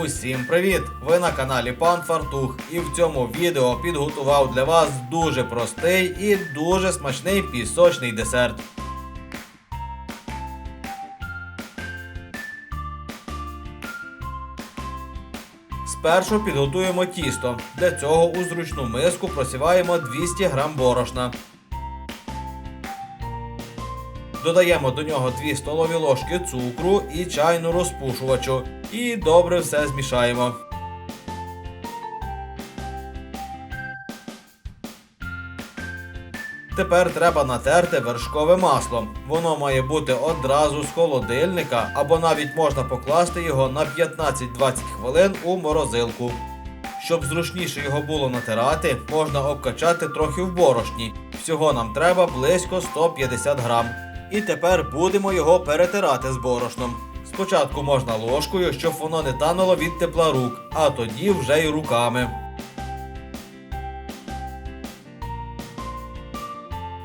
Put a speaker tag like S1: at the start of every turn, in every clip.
S1: Усім привіт! Ви на каналі Пан Фартух, і в цьому відео підготував для вас дуже простий і дуже смачний пісочний десерт. Спершу підготуємо тісто. Для цього у зручну миску просіваємо 200 г борошна. Додаємо до нього 2 столові ложки цукру і чайну розпушувачу. І добре все змішаємо. Тепер треба натерти вершкове масло. Воно має бути одразу з холодильника, або навіть можна покласти його на 15-20 хвилин у морозилку. Щоб зручніше його було натирати, можна обкачати трохи в борошні. Всього нам треба близько 150 грам. І тепер будемо його перетирати з борошном. Спочатку можна ложкою, щоб воно не тануло від тепла рук, а тоді вже й руками.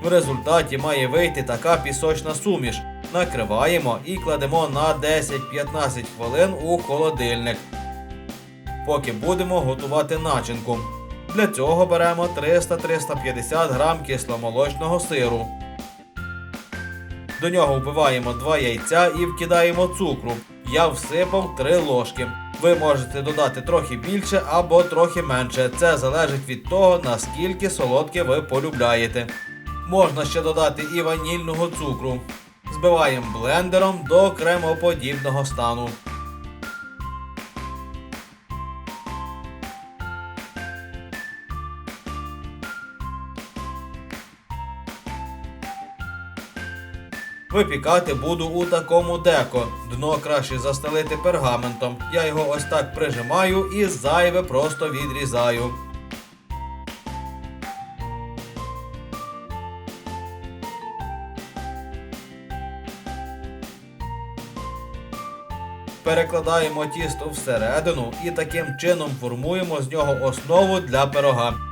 S1: В результаті має вийти така пісочна суміш. Накриваємо і кладемо на 10-15 хвилин у холодильник. Поки будемо готувати начинку. Для цього беремо 300-350 грам кисломолочного сиру. До нього вбиваємо 2 яйця і вкидаємо цукру. Я всипав 3 ложки. Ви можете додати трохи більше або трохи менше. Це залежить від того, наскільки солодке ви полюбляєте. Можна ще додати і ванільного цукру. Збиваємо блендером до кремоподібного стану. Випікати буду у такому деко. Дно краще застелити пергаментом. Я його ось так прижимаю і зайве просто відрізаю. Перекладаємо тісто всередину і таким чином формуємо з нього основу для пирога.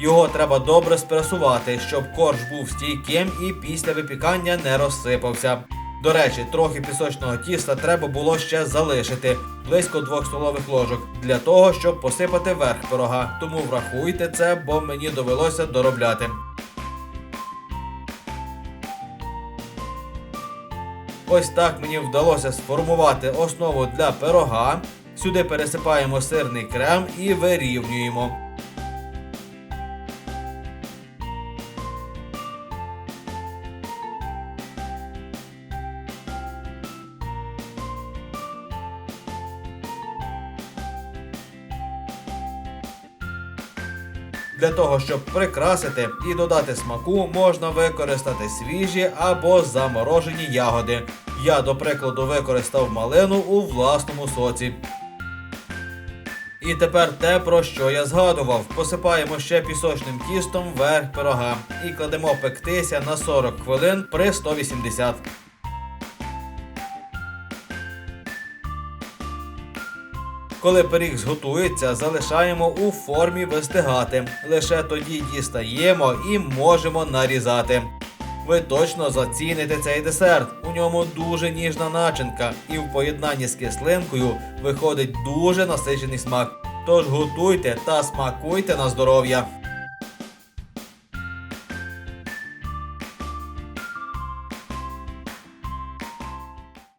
S1: Його треба добре спресувати, щоб корж був стійким і після випікання не розсипався. До речі, трохи пісочного тіста треба було ще залишити близько 2 столових ложок для того, щоб посипати верх пирога. Тому врахуйте це, бо мені довелося доробляти. Ось так мені вдалося сформувати основу для пирога. Сюди пересипаємо сирний крем і вирівнюємо. Для того, щоб прикрасити і додати смаку, можна використати свіжі або заморожені ягоди. Я, до прикладу, використав малину у власному соці. І тепер те, про що я згадував. Посипаємо ще пісочним тістом верх пирога і кладемо пектися на 40 хвилин при 180. Коли пиріг зготується, залишаємо у формі вистигати. Лише тоді дістаємо і можемо нарізати. Ви точно заціните цей десерт. У ньому дуже ніжна начинка, і в поєднанні з кислинкою виходить дуже насичений смак. Тож готуйте та смакуйте на здоров'я.